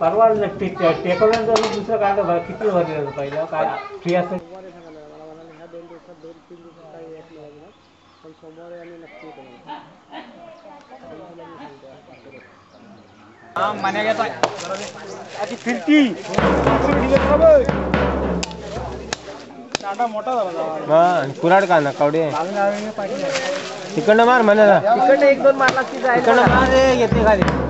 परवा टेकवल्यानंतर दुसरं काय भर किती भरलेलं पहिलं? काय फ्री कुराड का ना कावडे? तिकडनं मार म्हणाला. तिकडनं एक दोन मारला तिकडनं मार घेते खाली.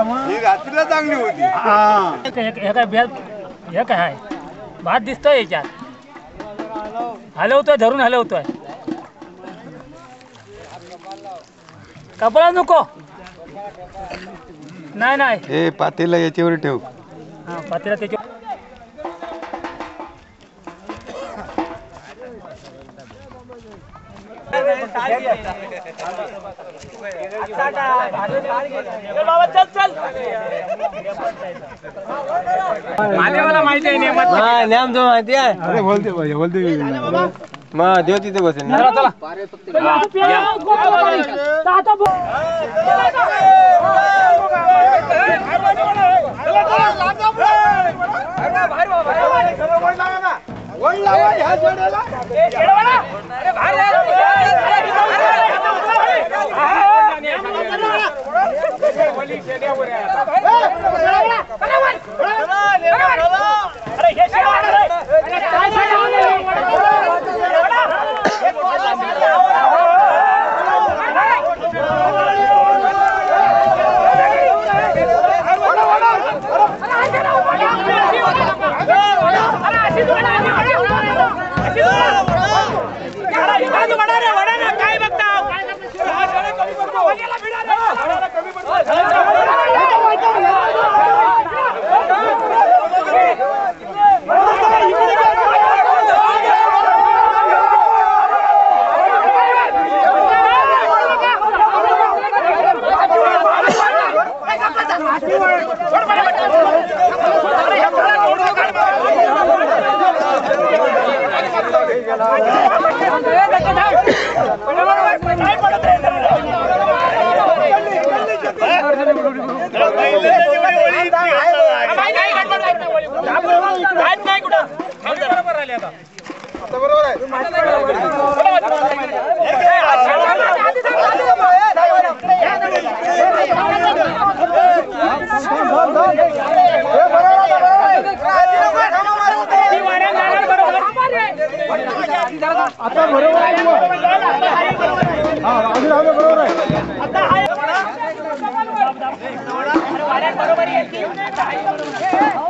हे काय बेल हे. काय आहे. भात दिसतोय याच्यात. हलवतोय धरून हलवतोय. कपडा नको. नाही नाही. हे पातेला याच्यावर ठेव. हा पातेला त्याच्या मला माहिती आहे नेमत हा नाम जो माहिती आहे अरे बोलते बोलते मग देव तिथे बसेल ना आता बरोबर आहे हा राजू राहू बरोबर आहे आता बरोबर आहे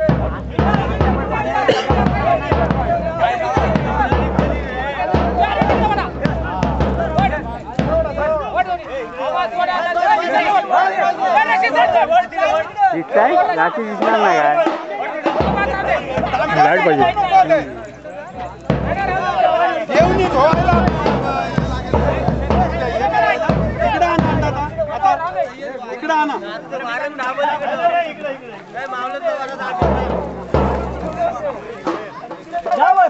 दिसताय नाची दिसणार ना काय लाइट पाहिजे. इकडे आणा. जावर.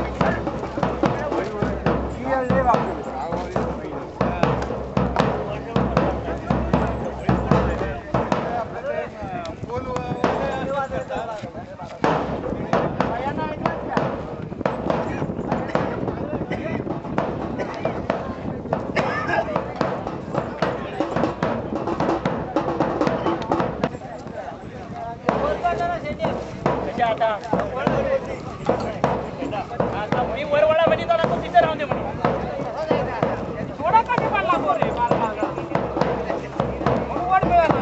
आता. आता मी वरवडा म्हणजे तर दे म्हणून. थोडा काठी पाडला रे वर मिळाला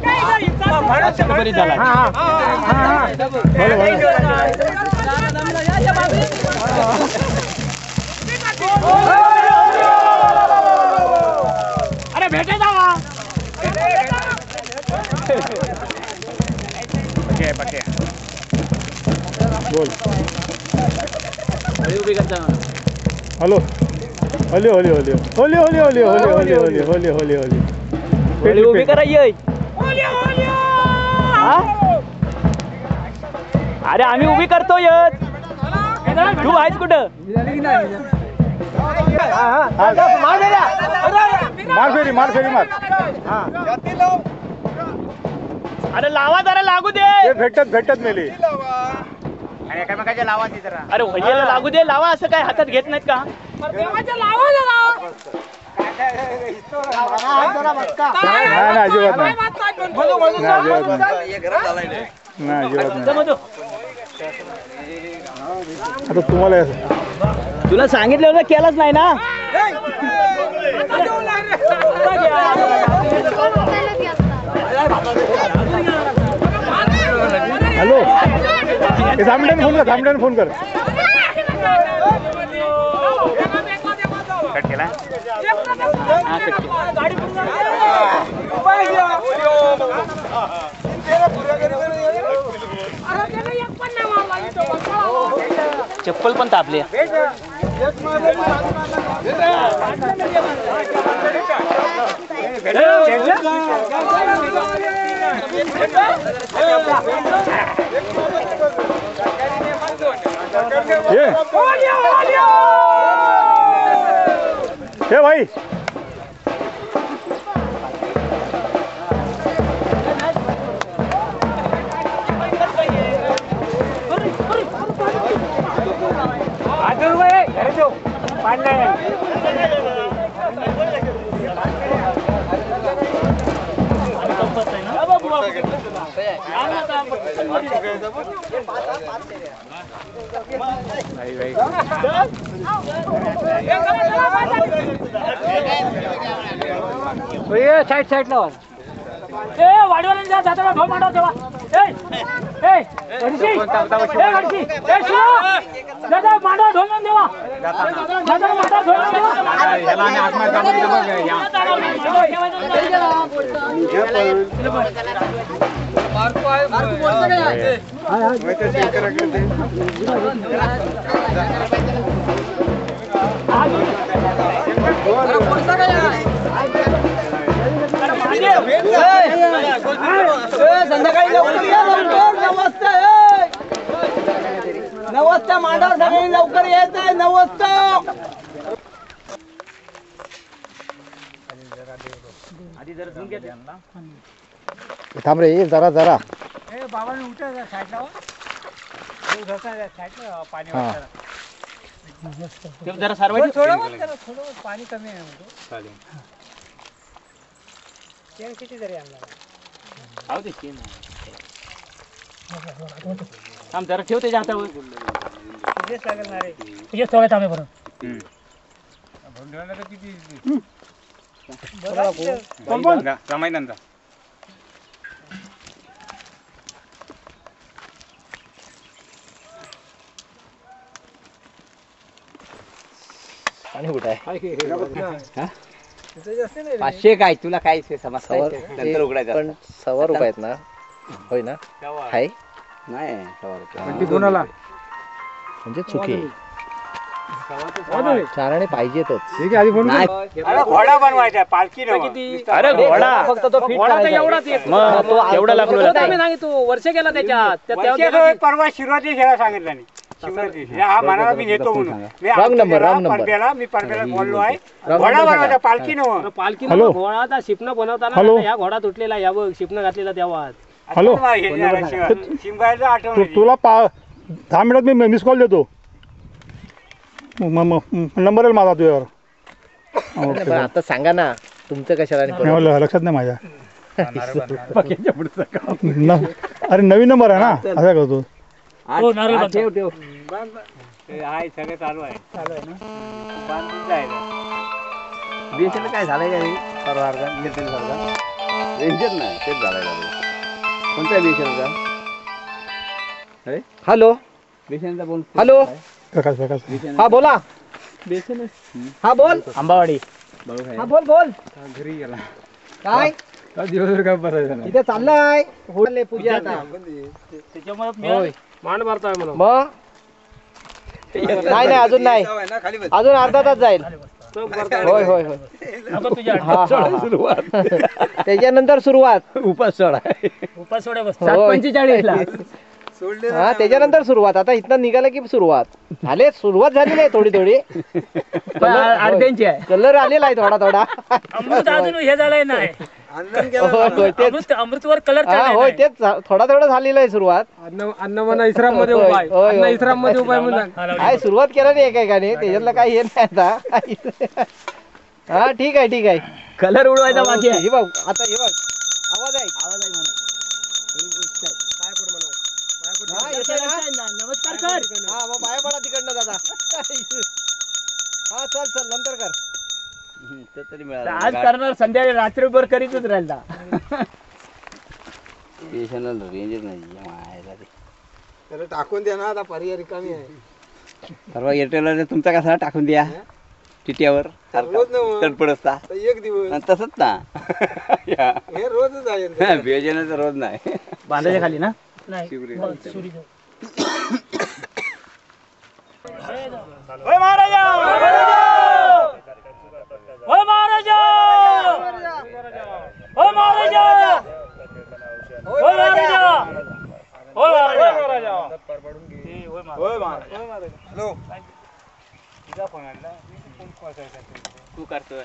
काय इथं बरीच झाला. हा हा हा हा बोल बोल अरे भेटे जावा बोल हॅलो होली होली होली होली होली होली होली होली होली होली होली होली उभी करायची अरे आम्ही उभी करतोय. तू आहेस कुठं? मार फेरी मार. फेरी मार अरे लावा जरा लागू दे. भेटत भेटत मेली. आणि एकामेकाच्या लावा ती जरा. अरे भैयाला लागू दे लावा असं काय हातात घेत नाहीत का? नाही नाही अजिबात नाही. अजिबात नाही. अजिबात. आता तुम्हाला तुला सांगितलं होतं केलंच नाही ना? हॅलो? हे थांबड्याने फोन कर थांबड्याने फोन कर. कट केला? चप्पल पण तापली. हे भाई એ સાઈડ સાઈડ નો એ, વાડીવાળાને જા, જાતા ભાવ માંડો, જવા. એ એ ગણસી એ ગણસી એ સુનો દાદા, માંડો, ઢોલન દેવા દાદા, માંડો, ઢોલન દેવા એલાને હાથમાં ગામ જમા ગયા મારતો આયો મારતો બોલતો રે હા હા હવે તો ચેક કરા કર દે આ थांब रे जरा जरा. ए, बाबांनी उठा साईडला हो. पाणी. जरा. थोडं. पाणी कमी आहे म्हणतो. किती जरी आणला दे. थांब, जरा ठेव त्याच्या हातावर. तिथेच लागेल ना रे तुझ्याच ठेवायचं आम्ही बरं पाचशे काय? तुला काय समजतं नंतर उघडायचं पण सव्वा रुपये आहेत ना? होय ना? हाय? नाही. सव्वा रुपये. म्हणजे चुकी. चाराने पाहिजेतच नाही. अरे घोडा बनवायचा पालखी. अरे घोडा. फक्त तो फिट घोडा तर करायचा. एवढाच येतो. मग तो एवढा लागलो. तो आम्ही सांगितलं वर्ष गेला त्याच्यात त्या- त्या- वरच्या त्या- सोबत परवा शिवरात्री शेळा सांगितलं नाही. शिवरात्री. शेळा हा म्हणाला मी नेतो म्हणून. मी Wrong आमच्या number, शेळा wrong number. परब्याला मी परब्याला बोललो आहे. Wrong घोडा number बनवायचा सांगा. पालखी नव्हे पालखी हॅलो. घोडा आता शिपणं बनवताना हॅलो. ह्या घोडा तुटलेला या बघ शिपणं घातलेला तेव्हा हॅलो. आठवण तुला पा दहा मिनिटात मी मिस कॉल देतो. नंबर येईल माझा तुझ्यावर. ओके बरं, आता सांगा ना तुमचं कशाला आणि परत? लक्षात नाही माझ्या. न- अरे नवीन नंबर आहे ना असा करतो. हो, नारळ बांधतो. ठेव ठेव. आहे सगळं चालू आहे. चालू आहे ना बांधून जायचं बीएसएल काय झालंय का रे? परवा अर्धा, एअरटेल सारखा? रेंजर नाही तेच झालंय झालंय. कोणता हॅलो? बोल. हॅलो? प्रकाश प्रकाश. हा बोला. हा बोल. आंबावाडी. हा बोल बोल. घरी गेला. काय? दिवसभर काय बरं इथे चाललाय. होले पूजा त्याच्यामुळे मारतोय म्हणून. मग? नाही नाही अजून नाही. अजून अर्धा तास जाईल. होय होय होय. त्याच्यानंतर सुरुवात. उपास सोडा. उपास. हा त्याच्यानंतर सुरुवात. आता इथनं निघालं की सुरुवात. झाले सुरुवात झालेली आहे थोडी थोडी. अर्ध्यांची आहे. कलर आलेला आहे थोडा थोडा. अमृत अजून हे झालंय नाही. होय, होय, तेच. अमृत अमृतवर कलर हा होय तेच. थोडा थोडा झालेला आहे सुरुवात. अन्न म्हणा इस्राममध्ये होय, होय, होय. इस्राममध्ये उपाय म्हणून. काय सुरुवात केला नाही एकेकाने? त्याच्यातलं काही हे नाही आता. हा ठीक आहे ठीक आहे. कलर उडवायचा बाकी आहे. हे बघ. आता हे बघ. आवाज आहे. आवाज आहे हा, येतोय ना? नमस्कार कर हा मग बाहेर पडा तिकडनं दादा. हा चल चल नंतर कर. तरी आज करणार संध्याकाळी रात्रीभर करीतच राहिला बीएसएनएल रेंजच नाही. मायला ते. त्याला टाकून द्या ना आता पर्याय रिकामी आहे. परवा एअरटेलला तुमचा कसा टाकून द्या? टिट्यावर. रोज नव्ह. तडपड असता तर एक दिवस. आणि तसंच ना. हे रोजच आहे बीएसएनएल रोज नाही. बांधाच्या खाली ना? होय महाराजा! होय महाराजा! होय महाराजा! होय महाराजा! होय महाराजा! तुझा फोन आणला मी फोन कोसायचा तू करतोय.